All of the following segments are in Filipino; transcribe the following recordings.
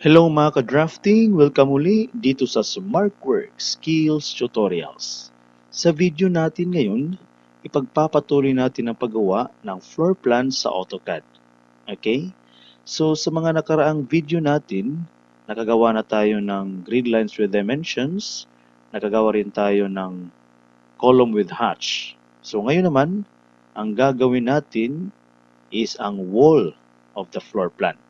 Hello mga ka-drafting! Welcome muli dito sa SmartWorks Skills Tutorials. Sa video natin ngayon, ipagpapatuloy natin ang paggawa ng floor plan sa AutoCAD. Okay? So sa mga nakaraang video natin, nakagawa na tayo ng grid lines with dimensions, nakagawa rin tayo ng column with hatch. So ngayon naman, ang gagawin natin is ang wall of the floor plan.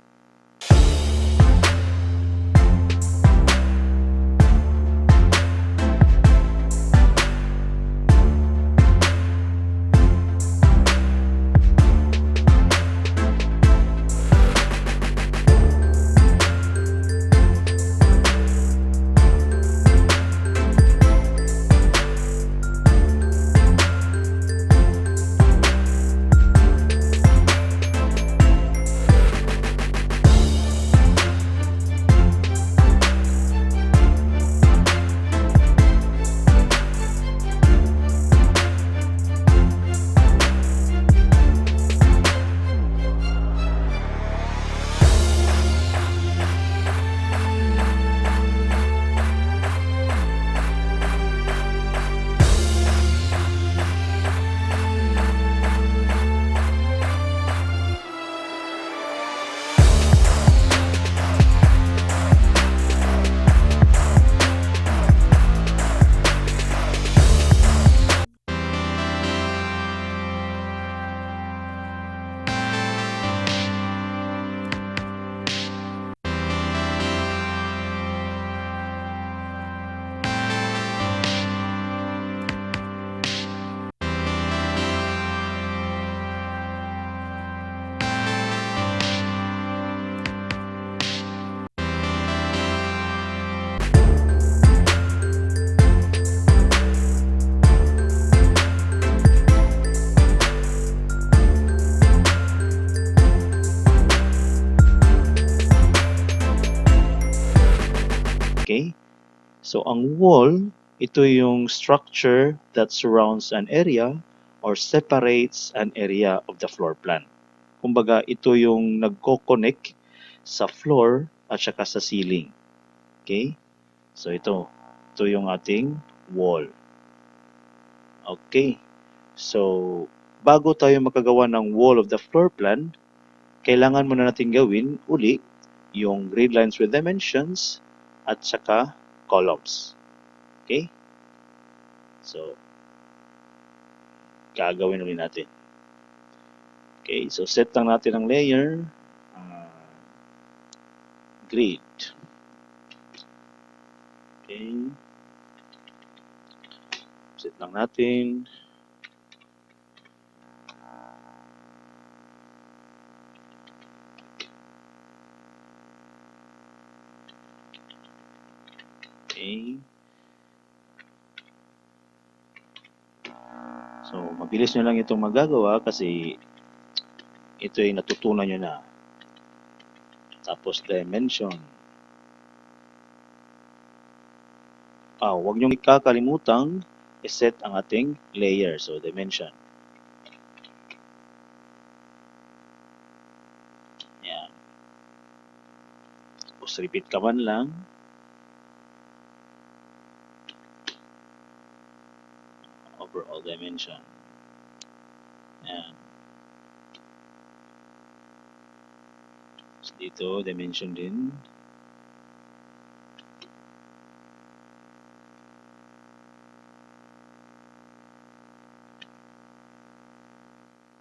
So, ang wall, ito yung structure that surrounds an area or separates an area of the floor plan. Kumbaga, ito yung nagko-connect sa floor at saka sa ceiling. Okay? So, ito. Ito yung ating wall. Okay. So, bago tayo makagawa ng wall of the floor plan, kailangan muna natin gawin uli yung grid lines with dimensions at saka columns. Okay? So, gagawin ulit natin. Okay, so set lang natin ang layer. ah, grid. Okay. Set lang natin. Okay. So, mabilis nyo lang itong magagawa kasi ito ay natutunan nyo na. Tapos, dimension. Ah, huwag nyo ikakalimutang iset ang ating layer. So, dimension. Yan. Tapos, repeat ka man lang. Overall dimension. Ayan. So, dito, dimension din.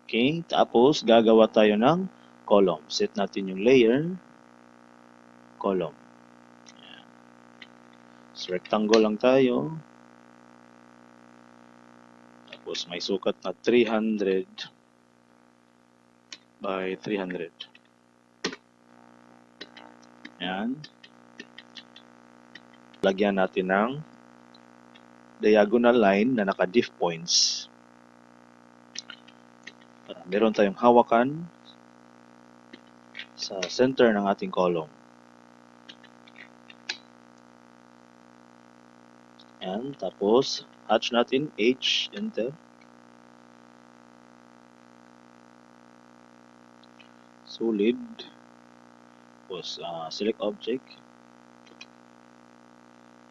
Okay, tapos gagawa tayo ng column. Set natin yung layer, column. Ayan. So, rectangle lang tayo. Tapos may sukat na 300 by 300. Yan. Lagyan natin ng diagonal line na naka-diff points. Para meron tayong hawakan sa center ng ating column. Yan. Tapos, hatch natin H, enter. solid Tapos, ah, select object.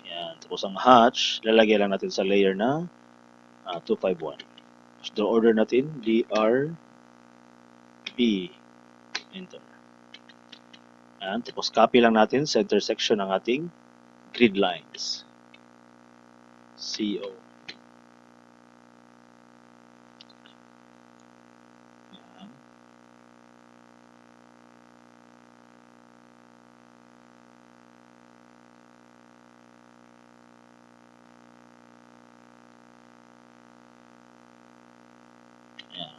Yan. Tapos, ang hatch, lalagay lang natin sa layer na ah, 251. Tapos, the order natin, DR, B, enter. Yan. Tapos, copy lang natin sa intersection ng ating grid lines. CO. Yan. Yan.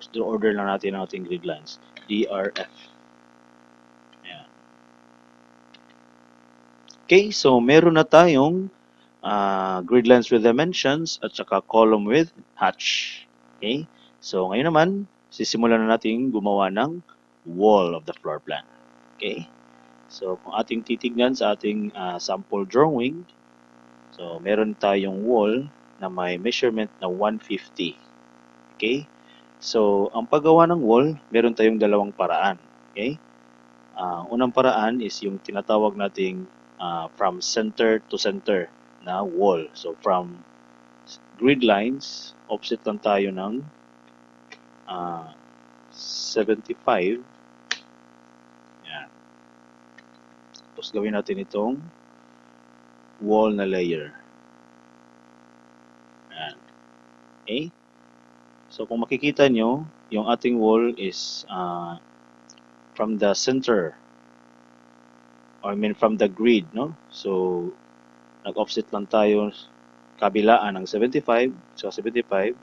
Tapos, order lang natin ang ating grid lines. DRF. Yan. Okay, so meron na tayong ah, grid lines with dimensions at saka column with hatch. Okay, so ngayon naman, sisimulan na natin gumawa ng wall of the floor plan. Okay, so kung ating titignan sa ating ah, sample drawing, so meron tayong wall na may measurement na 150. Okay, so ang paggawa ng wall, meron tayong dalawang paraan. Okay, Ah, unang paraan is yung tinatawag nating ah, from center to center na wall. So from grid lines, offset lang tayo ng ah, 75. Yan. Tapos gawin natin itong wall na layer. Yan. Okay? So kung makikita nyo, yung ating wall is ah, from the center or I mean from the grid, no? So, nag-offset lang tayo kabilaan ng 75, so 75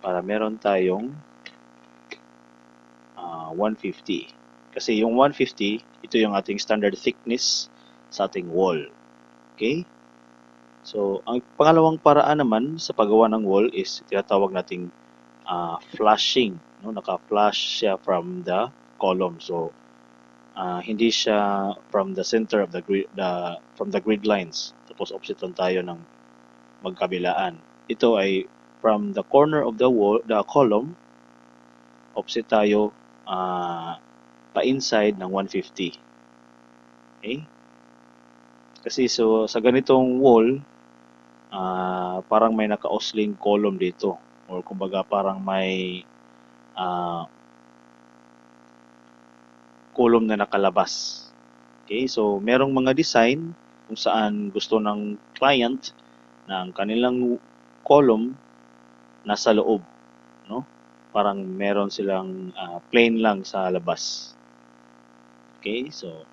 para meron tayong ah, 150. Kasi yung 150, ito yung ating standard thickness sa ating wall. Okay? So, ang pangalawang paraan naman sa paggawa ng wall is tinatawag nating ah, flashing, no? Naka-flash siya from the column. So, ah, hindi siya from the center of the grid the from the grid lines. Tapos lang tayo ng magkabilaan. Ito ay from the corner of the wall the column. Offset tayo ah, pa inside ng 150 okay? Kasi so sa ganitong wall ah, parang may naka-osling column dito or kumbaga parang may ah, column na nakalabas. Okay, so merong mga design kung saan gusto ng client na ang kanilang column nasa loob, no? Parang meron silang ah, plain lang sa labas. Okay, so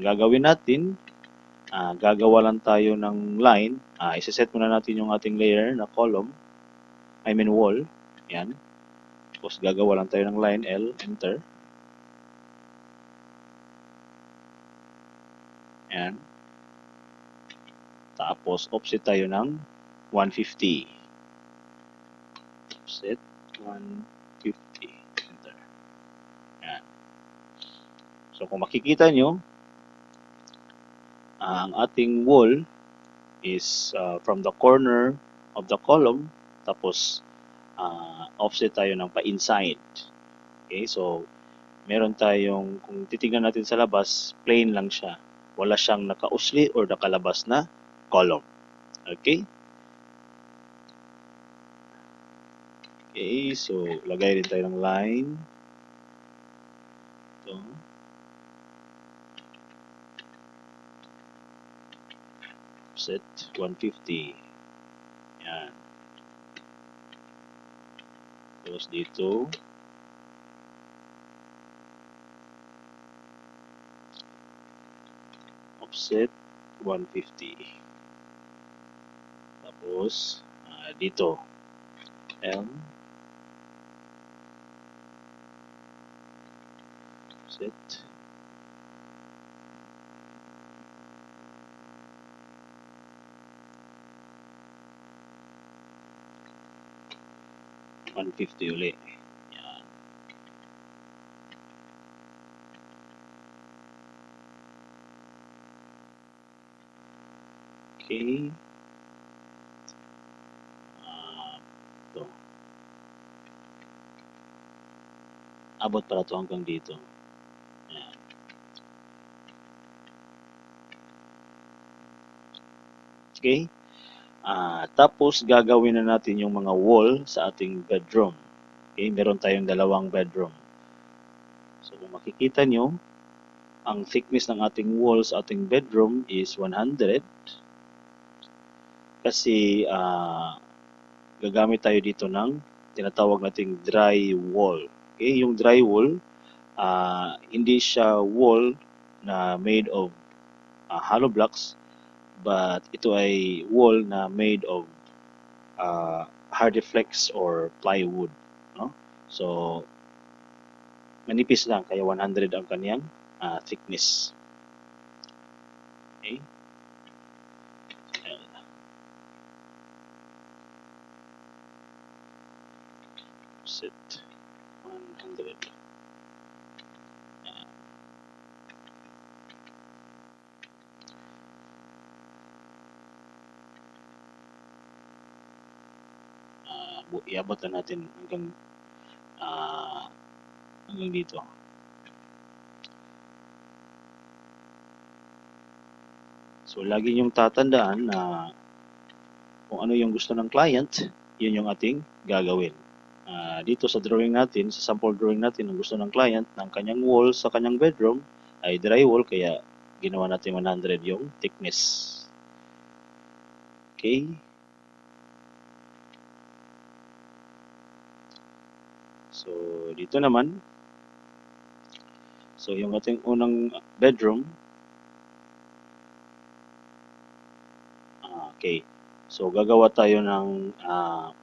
ang gagawin natin, ah, gagawa lang tayo ng line. Ah, isa-set muna natin yung ating layer na column, I mean wall. Yan. Tapos gagawa lang tayo ng line L, enter. Ayan. Tapos offset tayo ng 150. Offset 150. Enter. Ayan. So kung makikita nyo, ang ating wall is uh, from the corner of the column tapos uh, offset tayo ng pa-inside. Okay, so meron tayong, kung titingnan natin sa labas, plain lang siya. Wala siyang nakausli or nakalabas na column. Okay? Okay, so lagay rin tayo ng line. Ito. Offset 150. Yan. Tapos dito. Offset 150. Tapos ah, dito. M. Offset. 150 uli. Yan. Okay. Ito. Abot pala to hanggang dito. Yan. Okay. Ah, tapos gagawin na natin yung mga wall sa ating bedroom. Okay, meron tayong dalawang bedroom. So kung makikita nyo, ang thickness ng ating wall sa ating bedroom is 100 kasi ah, gagamit tayo dito ng tinatawag nating dry wall. Okay, yung dry wall, ah, hindi siya wall na made of ah, hollow blocks, but ito ay wall na made of uh, hardiflex or plywood. No? So, manipis lang, kaya 100 ang kanyang ah, thickness. Okay? Set 100. Iabot na natin hanggang ah, hanggang dito. So, lagi yung tatandaan na kung ano yung gusto ng client, yun yung ating gagawin. Ah, dito sa drawing natin, sa sample drawing natin, ang gusto ng client ng kanyang wall sa kanyang bedroom ay dry wall, kaya ginawa natin 100 yung thickness. Okay. So, dito naman, so yung ating unang bedroom, okay, so gagawa tayo ng ah,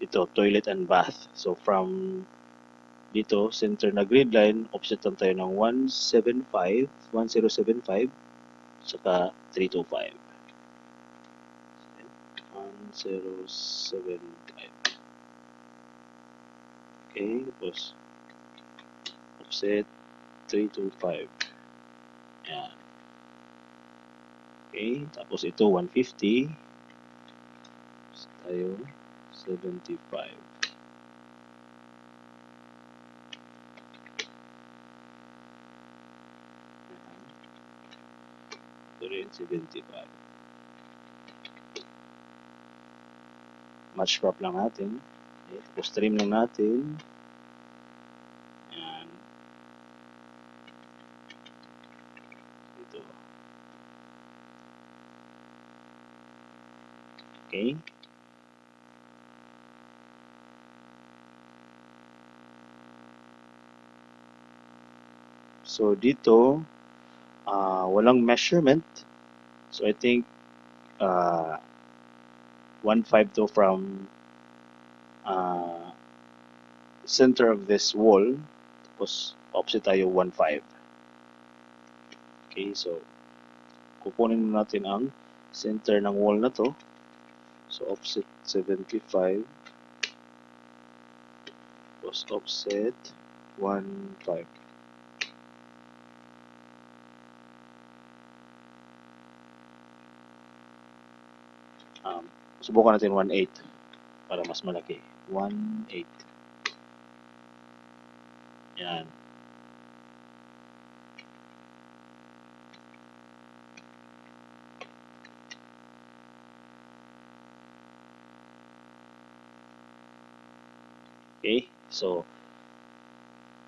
ito, toilet and bath. So, from dito, center na grid line, offset lang tayo ng 175, 1075, saka 325. 1075. Okay, tapos offset 325. Ayan. Okay, tapos ito 150. Tapos tayo 75. Ayan. Ito rin 75. Match crop lang natin. Trim lang natin. Ayan. Ito. Okay. So dito, ah walang measurement. So I think uh, 1.5 to from uh, center of this wall. Tapos opposite tayo 1.5. Okay, so kukunin natin ang center ng wall na to. So offset 75. Tapos offset 1.5. Um, subukan natin 1.8 para mas malaki. 1.8. Yan. Okay, so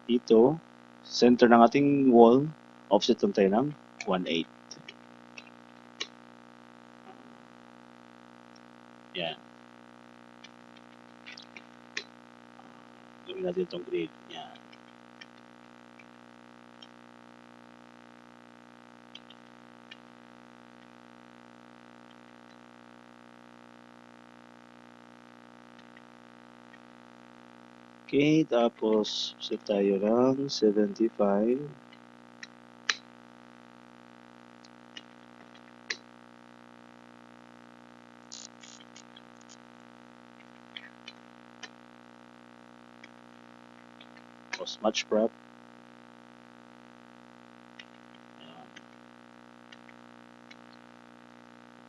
dito, center ng ating wall, offset lang tayo ng 1.8. Yan. Gawin natin itong grid. Yan. Okay, tapos set tayo ng 75. Tapos match prep. Ayan.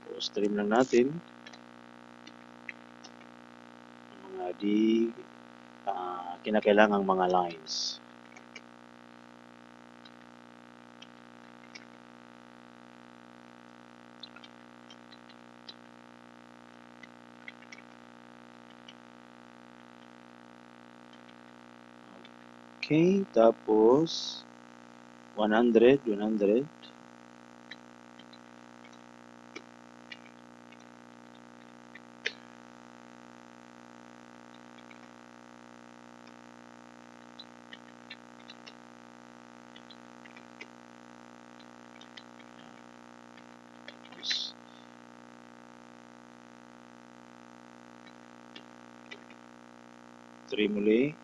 Tapos trim lang natin. Ang mga di ah, kinakailangang mga lines. Okay, tapos 100, 100. Tapos, Three muli.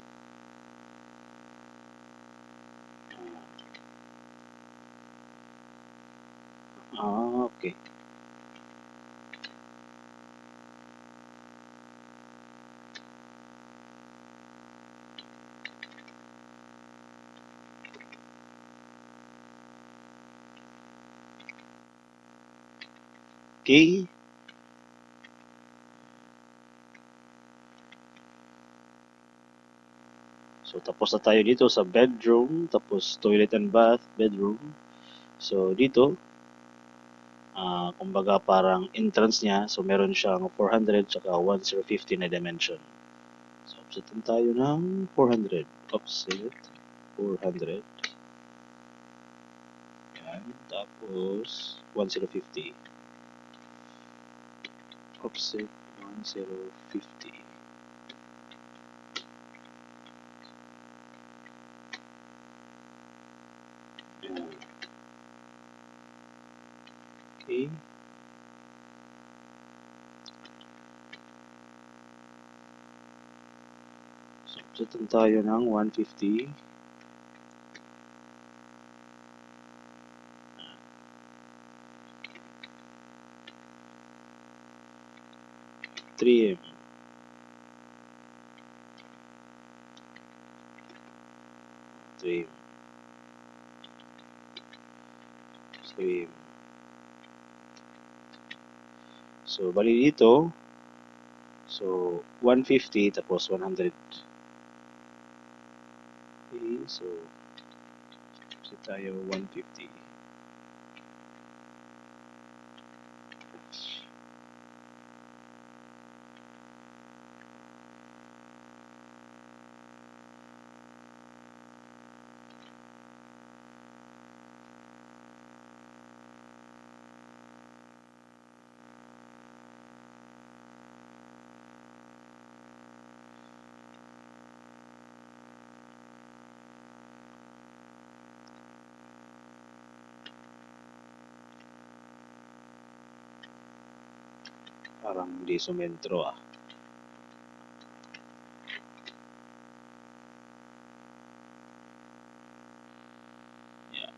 Okay. So, tapos na tayo dito sa bedroom, tapos toilet and bath, bedroom. So, dito, ah kumbaga parang entrance niya, so meron siyang 400 tsaka 1050 na dimension. So, offsetan tayo ng 400. Offset, 400. Yan, tapos 1050. Offset, 1050. Okay. Offsetan tayo ng 150. Three M. Three M. Three M. So, bali dito, so, 150 tapos 100. Okay, so, so tayo 150. Hindi sumentro ah. Yeah.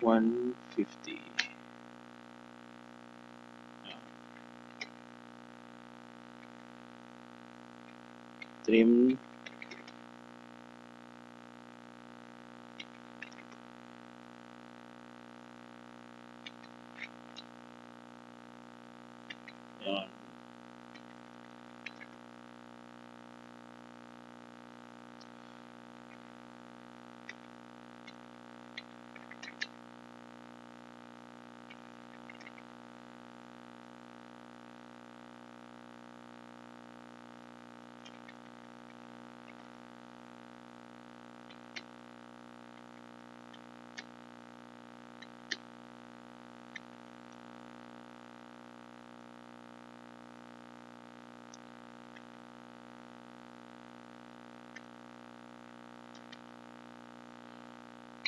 One fifty. Trim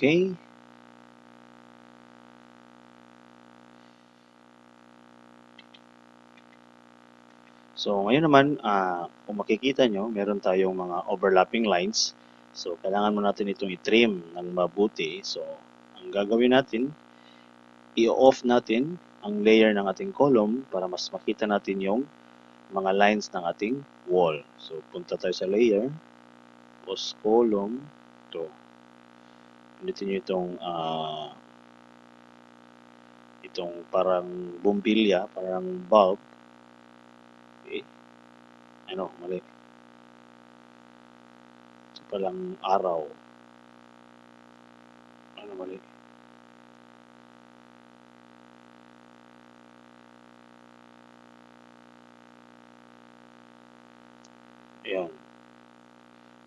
Okay. So, ngayon naman, ah, kung makikita nyo, meron tayong mga overlapping lines. So, kailangan mo natin itong i-trim ng mabuti. So, ang gagawin natin, i-off natin ang layer ng ating column para mas makita natin yung mga lines ng ating wall. So, punta tayo sa layer, post column, to. Pilitin nyo itong ah, itong parang bumbilya, parang bulb. Okay. Ano, mali. Ito palang araw. Ano mali? Ayan.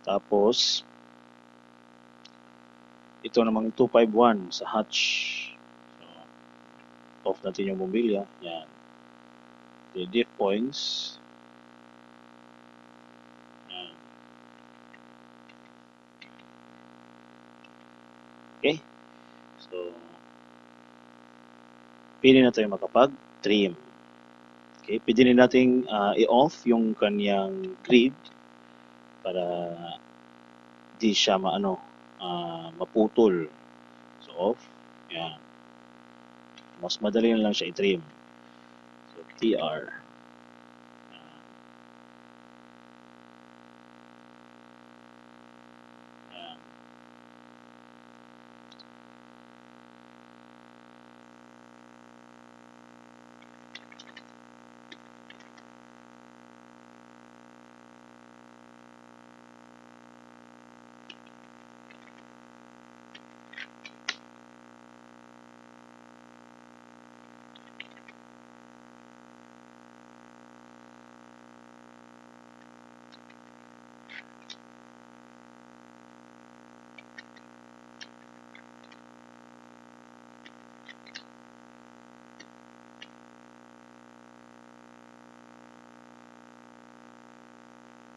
Tapos, ito namang 251 sa hatch. So, off natin yung bumbilya. Yan. The diff points. Yan. Okay. So, pili na tayo makapag-trim. Okay, pwede rin nating ah, i-off yung kanyang grid para di siya maano ah, maputol. So off. Yan. Mas madali lang siya i-trim. So TR.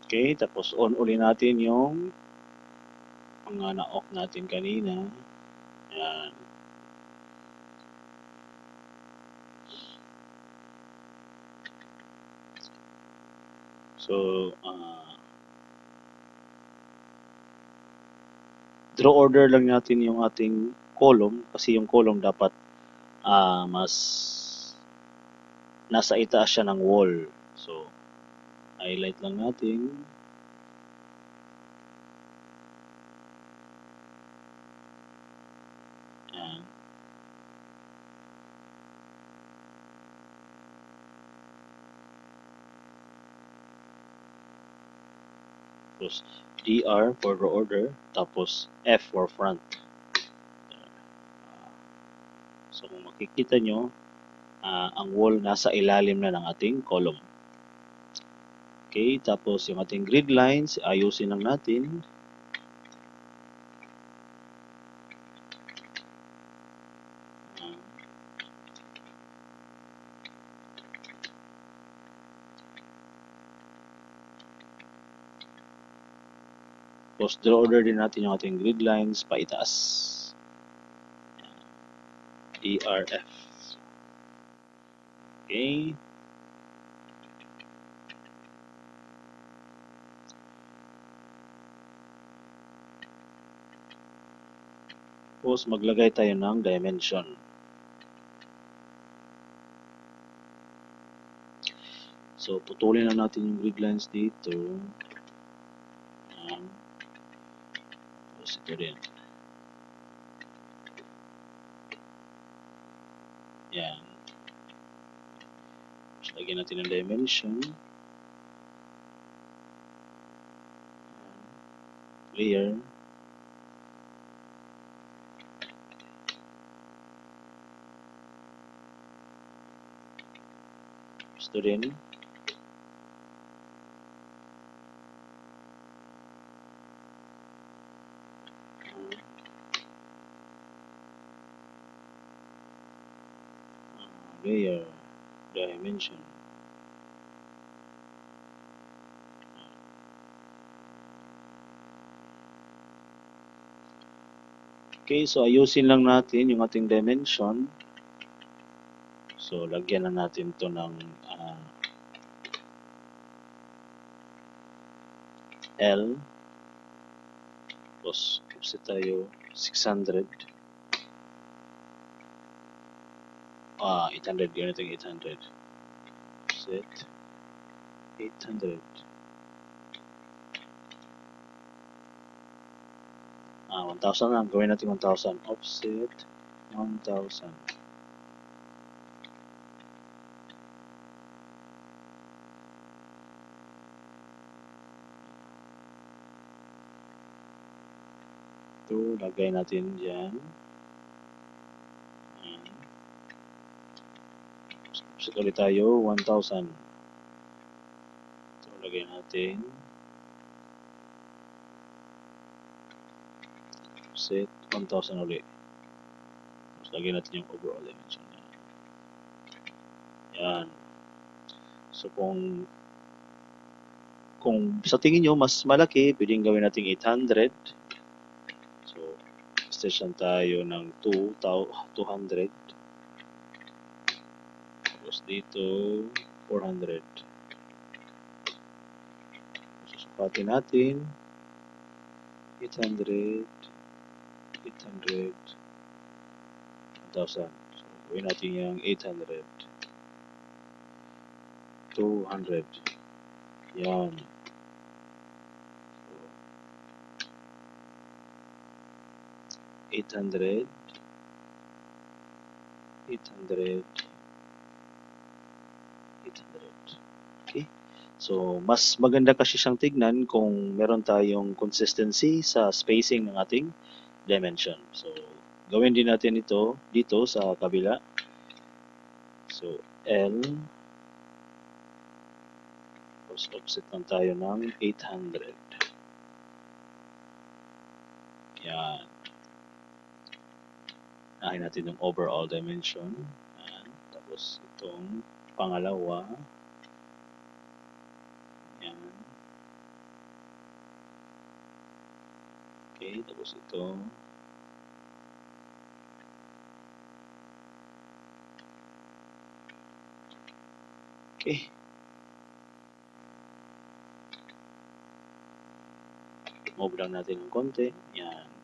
Okay, tapos on uli natin yung mga na-off natin kanina. Yan. So, ah, draw order lang natin yung ating column kasi yung column dapat ah, mas nasa itaas siya ng wall. Highlight lang natin. Yan. Tapos DR for the order, tapos F for front. So kung makikita nyo, ah, ang wall nasa ilalim na ng ating column. Okay, tapos yung ating grid lines, ayusin lang natin. Tapos draw order din natin yung ating grid lines paitaas. Yan. DRF. Okay. Tapos maglagay tayo ng dimension. So putulin na natin yung grid lines dito. Yan. Tapos ito din. Yan. Tapos lagyan natin ng dimension. Layer. Gusto rin. Layer. Dimension. Okay, so ayusin lang natin yung ating dimension. So, lagyan na natin to ng L. Tapos, set tayo 600. Ah, 800. Gawin natin 800. Set 800. Ah, 1,000 lang. Gawin natin 1,000. Offset 1,000. Lagay natin dyan. Offset ulit tayo, 1,000. Ito, lagay natin. Offset 1,000 ulit. Tapos lagyan natin yung overall dimension niya. Yan. So kung kung sa tingin nyo mas malaki, pwedeng gawin natin 800. So, station tayo ng 2, 200. Tapos dito, 400. Susukatin natin. 800, 800, 1,000. So, gawin natin yung 800. 200. Yan. 800, 800, 800. Okay? So, mas maganda kasi siyang tignan kung meron tayong consistency sa spacing ng ating dimension. So, gawin din natin ito dito sa kabila. So, L tapos offset lang tayo ng 800. Yan. Nahin natin yung overall dimension. Yan. Tapos itong pangalawa. Yan. Okay, tapos ito. Okay. Move lang natin ng konti. Yan.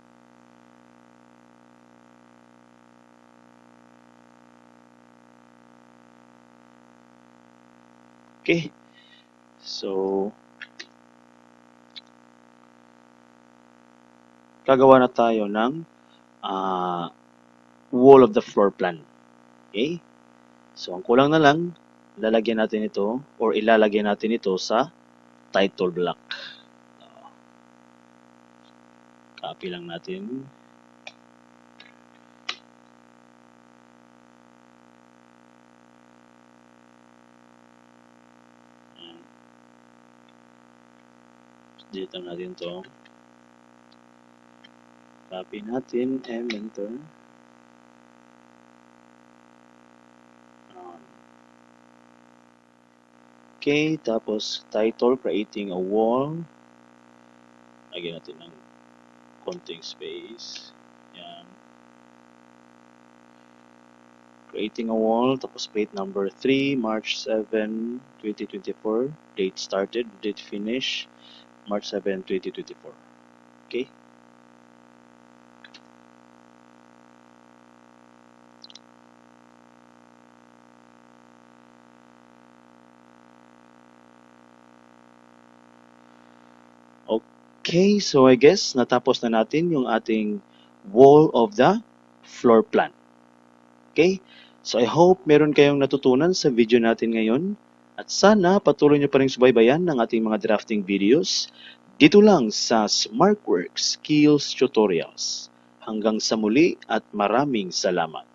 Okay. So, gagawa na tayo ng ah, wall of the floor plan. Okay? So, ang kulang na lang, lalagyan natin ito or ilalagay natin ito sa title block. Copy lang natin. Ayan. Dito natin to. Copy natin, M, enter. Ayan. Okay, tapos title, creating a wall. Lagyan natin ng konting space. Yan. Creating a wall, tapos plate number 3, March 7, 2024. Date started, date finish, March 7, 2024. Okay? Okay, so I guess natapos na natin yung ating wall of the floor plan. Okay? So I hope meron kayong natutunan sa video natin ngayon at sana patuloy nyo pa rin subaybayan ng ating mga drafting videos dito lang sa SmartWorks Skills Tutorials. Hanggang sa muli at maraming salamat.